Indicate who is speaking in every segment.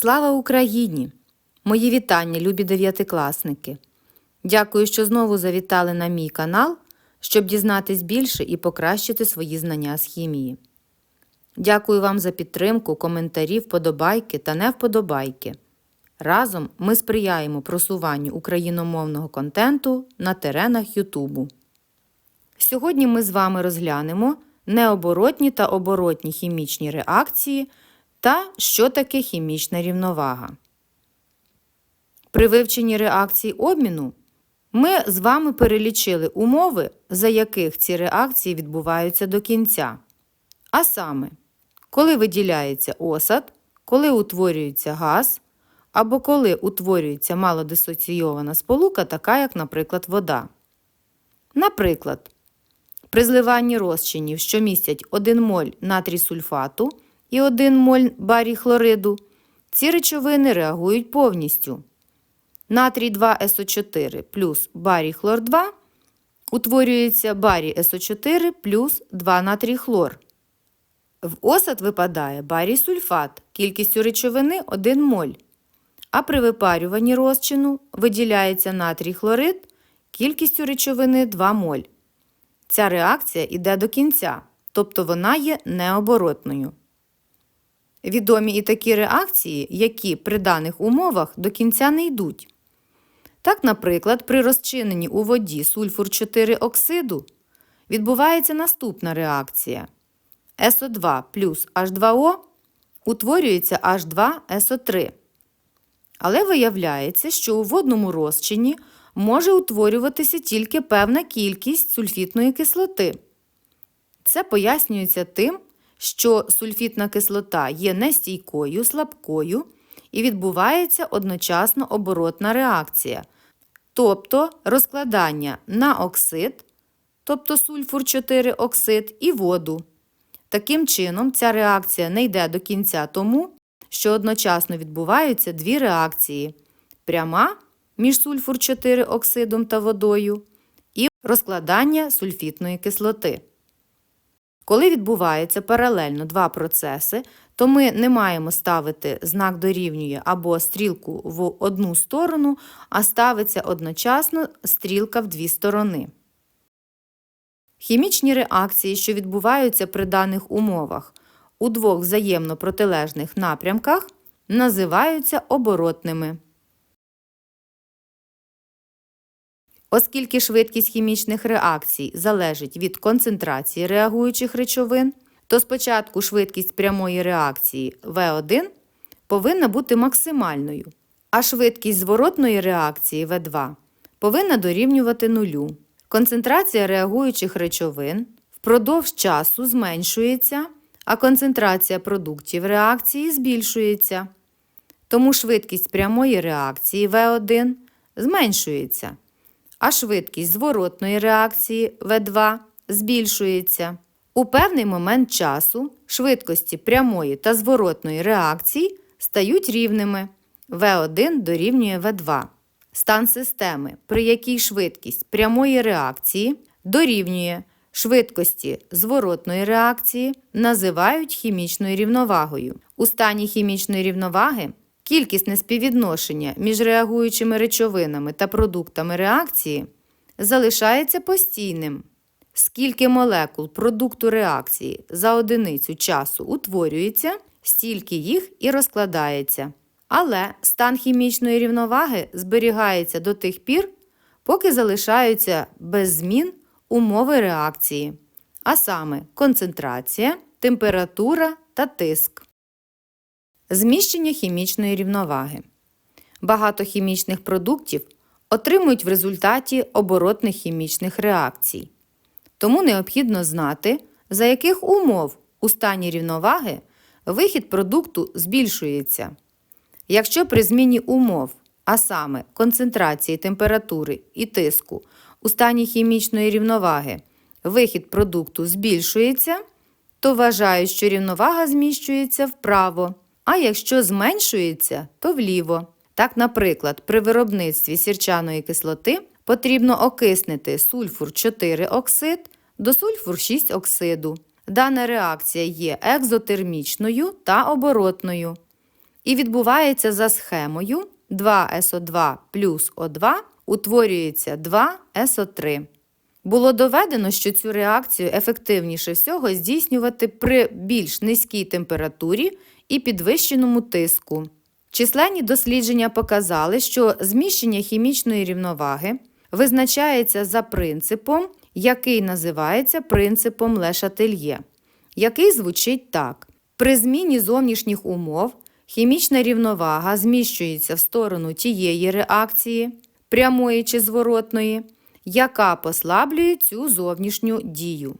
Speaker 1: Слава Україні! Мої вітання, любі дев'ятикласники! Дякую, що знову завітали на мій канал, щоб дізнатись більше і покращити свої знання з хімії. Дякую вам за підтримку, коментарі, вподобайки та невподобайки. Разом ми сприяємо просуванню україномовного контенту на теренах Ютубу. Сьогодні ми з вами розглянемо необоротні та оборотні хімічні реакції та що таке хімічна рівновага. При вивченні реакцій обміну ми з вами перелічили умови, за яких ці реакції відбуваються до кінця. А саме, коли виділяється осад, коли утворюється газ, або коли утворюється малодисоційована сполука, така як, наприклад, вода. Наприклад, при зливанні розчинів, що містять 1 моль натрій сульфату і 1 моль барій хлориду, ці речовини реагують повністю. Натрій 2СО4 плюс барій хлор 2 утворюється барій СО4 плюс 2 натрій хлор. В осад випадає барій сульфат кількістю речовини 1 моль. А при випарюванні розчину виділяється натрій хлорид кількістю речовини 2 моль. Ця реакція йде до кінця, тобто вона є необоротною. Відомі і такі реакції, які при даних умовах до кінця не йдуть. Так, наприклад, при розчиненні у воді сульфур 4 оксиду відбувається наступна реакція. СО2 плюс H2O утворюється H2SO3. Але виявляється, що у водному розчині може утворюватися тільки певна кількість сульфітної кислоти. Це пояснюється тим, що сульфітна кислота є нестійкою, слабкою і відбувається одночасно оборотна реакція, тобто розкладання на оксид, тобто сульфур 4 оксид, і воду. Таким чином, ця реакція не йде до кінця тому, що одночасно відбуваються дві реакції: пряма між сульфур 4 оксидом та водою і розкладання сульфітної кислоти. Коли відбувається паралельно два процеси, то ми не маємо ставити знак дорівнює або стрілку в одну сторону, а ставиться одночасно стрілка в дві сторони. Хімічні реакції, що відбуваються при даних умовах у двох взаємно протилежних напрямках, називаються оборотними. Оскільки швидкість хімічних реакцій залежить від концентрації реагуючих речовин, то спочатку швидкість прямої реакції В1 повинна бути максимальною, а швидкість зворотної реакції В2 повинна дорівнювати нулю. Концентрація реагуючих речовин впродовж часу зменшується, а концентрація продуктів реакції збільшується. Тому швидкість прямої реакції В1 зменшується а швидкість зворотної реакції В2 збільшується. У певний момент часу швидкості прямої та зворотної реакції стають рівними. В1 дорівнює В2. Стан системи, при якій швидкість прямої реакції дорівнює швидкості зворотної реакції, називають хімічною рівновагою. У стані хімічної рівноваги Кількісне співвідношення між реагуючими речовинами та продуктами реакції залишається постійним. Скільки молекул продукту реакції за одиницю часу утворюється, стільки їх і розкладається. Але стан хімічної рівноваги зберігається до тих пір, поки залишаються без змін умови реакції, а саме концентрація, температура та тиск. Зміщення хімічної рівноваги. Багато хімічних продуктів отримують в результаті оборотних хімічних реакцій. Тому необхідно знати, за яких умов у стані рівноваги вихід продукту збільшується. Якщо при зміні умов, а саме концентрації температури і тиску у стані хімічної рівноваги вихід продукту збільшується, то вважають, що рівновага зміщується вправо а якщо зменшується, то вліво. Так, наприклад, при виробництві сірчаної кислоти потрібно окиснити сульфур 4 оксид до сульфур 6 оксиду. Дана реакція є екзотермічною та оборотною. і відбувається за схемою 2СО2 плюс О2 утворюється 2СО3. Було доведено, що цю реакцію ефективніше всього здійснювати при більш низькій температурі і підвищеному тиску. Численні дослідження показали, що зміщення хімічної рівноваги визначається за принципом, який називається принципом Ле-Шательє, який звучить так: при зміні зовнішніх умов хімічна рівновага зміщується в сторону тієї реакції, прямої чи зворотної, яка послаблює цю зовнішню дію.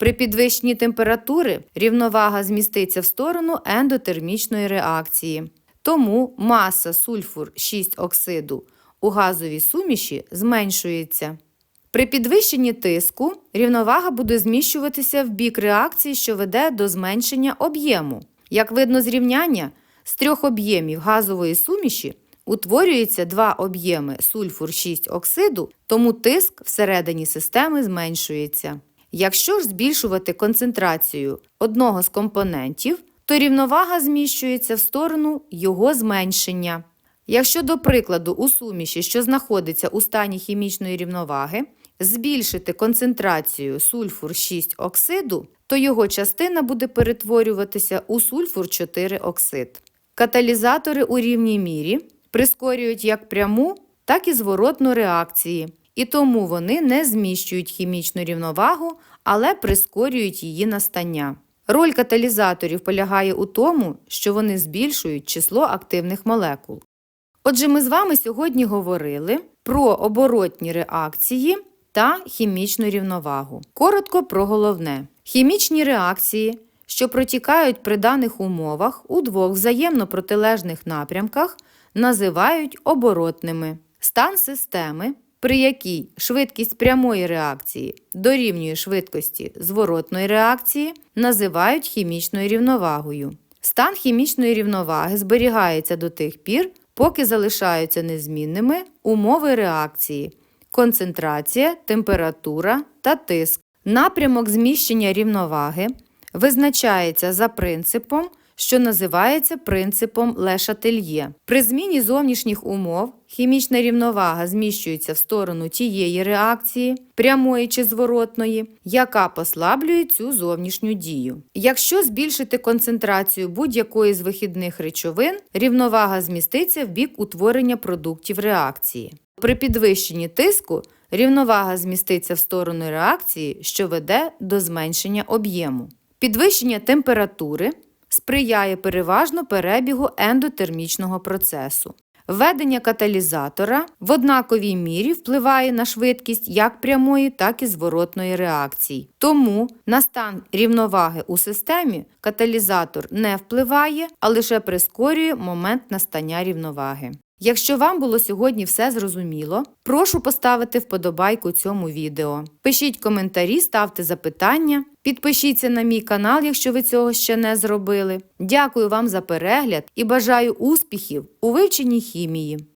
Speaker 1: При підвищенні температури рівновага зміститься в сторону ендотермічної реакції. Тому маса сульфур 6 оксиду у газовій суміші зменшується. При підвищенні тиску рівновага буде зміщуватися в бік реакції, що веде до зменшення об'єму. Як видно з рівняння, з трьох об'ємів газової суміші утворюється два об'єми сульфур 6 оксиду, тому тиск всередині системи зменшується. Якщо ж збільшувати концентрацію одного з компонентів, то рівновага зміщується в сторону його зменшення. Якщо, до прикладу, у суміші, що знаходиться у стані хімічної рівноваги, збільшити концентрацію сульфур 6 оксиду, то його частина буде перетворюватися у сульфур 4 оксид. Каталізатори у рівній мірі прискорюють як пряму, так і зворотну реакції, і тому вони не зміщують хімічну рівновагу, але прискорюють її настання. Роль каталізаторів полягає у тому, що вони збільшують число активних молекул. Отже, ми з вами сьогодні говорили про оборотні реакції та хімічну рівновагу. Коротко про головне: хімічні реакції, що протікають при даних умовах у двох взаємно протилежних напрямках, називають оборотними. Стан системи, при якій швидкість прямої реакції дорівнює швидкості зворотної реакції, називають хімічною рівновагою. Стан хімічної рівноваги зберігається до тих пір, поки залишаються незмінними умови реакції, концентрація, температура та тиск. Напрямок зміщення рівноваги визначається за принципом, що називається принципом Ле-Шательє. При зміні зовнішніх умов хімічна рівновага зміщується в сторону тієї реакції, прямої чи зворотної, яка послаблює цю зовнішню дію. Якщо збільшити концентрацію будь-якої з вихідних речовин, рівновага зміститься в бік утворення продуктів реакції. При підвищенні тиску рівновага зміститься в сторону реакції, що веде до зменшення об'єму. Підвищення температури сприяє переважно перебігу ендотермічного процесу. Введення каталізатора в однаковій мірі впливає на швидкість як прямої, так і зворотної реакції. Тому на стан рівноваги у системі каталізатор не впливає, а лише прискорює момент настання рівноваги. Якщо вам було сьогодні все зрозуміло, прошу поставити вподобайку цьому відео. Пишіть коментарі, ставте запитання, підпишіться на мій канал, якщо ви цього ще не зробили. Дякую вам за перегляд і бажаю успіхів у вивченні хімії.